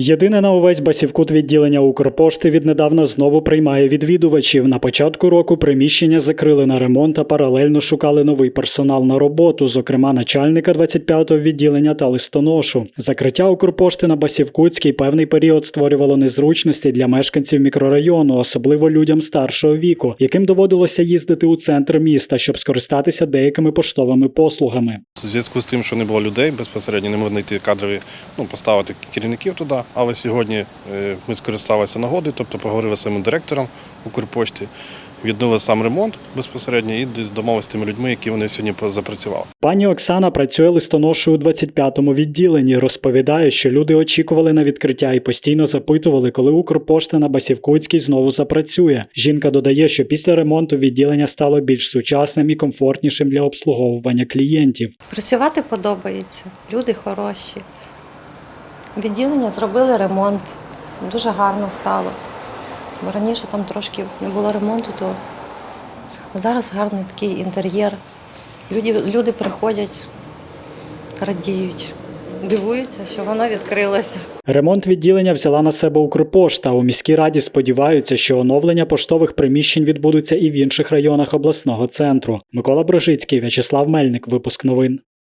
Єдине на увесь Басівкут відділення Укрпошти віднедавна знову приймає відвідувачів. На початку року приміщення закрили на ремонт та паралельно шукали новий персонал на роботу, зокрема начальника 25-го відділення та листоношу. Закриття Укрпошти на Басівкутській певний період створювало незручності для мешканців мікрорайону, особливо людям старшого віку, яким доводилося їздити у центр міста, щоб скористатися деякими поштовими послугами. У зв'язку з тим, що не було людей безпосередньо, не можна знайти кадрові, ну, поставити керівників туди. Але сьогодні е, ми скористалися нагодою, тобто поговорили з самим директором Укрпошті, відновили сам ремонт безпосередньо і домовилися з тими людьми, які вони сьогодні запрацювали. Пані Оксана працює листоношою у 25-му відділенні. Розповідає, що люди очікували на відкриття і постійно запитували, коли Укрпошта на Басівкутській знову запрацює. Жінка додає, що після ремонту відділення стало більш сучасним і комфортнішим для обслуговування клієнтів. Працювати подобається, люди хороші. Відділення зробили ремонт, дуже гарно стало. Бо раніше там трошки не було ремонту, то зараз гарний такий інтер'єр. Люди, люди приходять, радіють, дивуються, що воно відкрилося. Ремонт відділення взяла на себе Укрпошта. У міській раді сподіваються, що оновлення поштових приміщень відбудуться і в інших районах обласного центру. Микола Брожицький, В'ячеслав Мельник, випуск новин.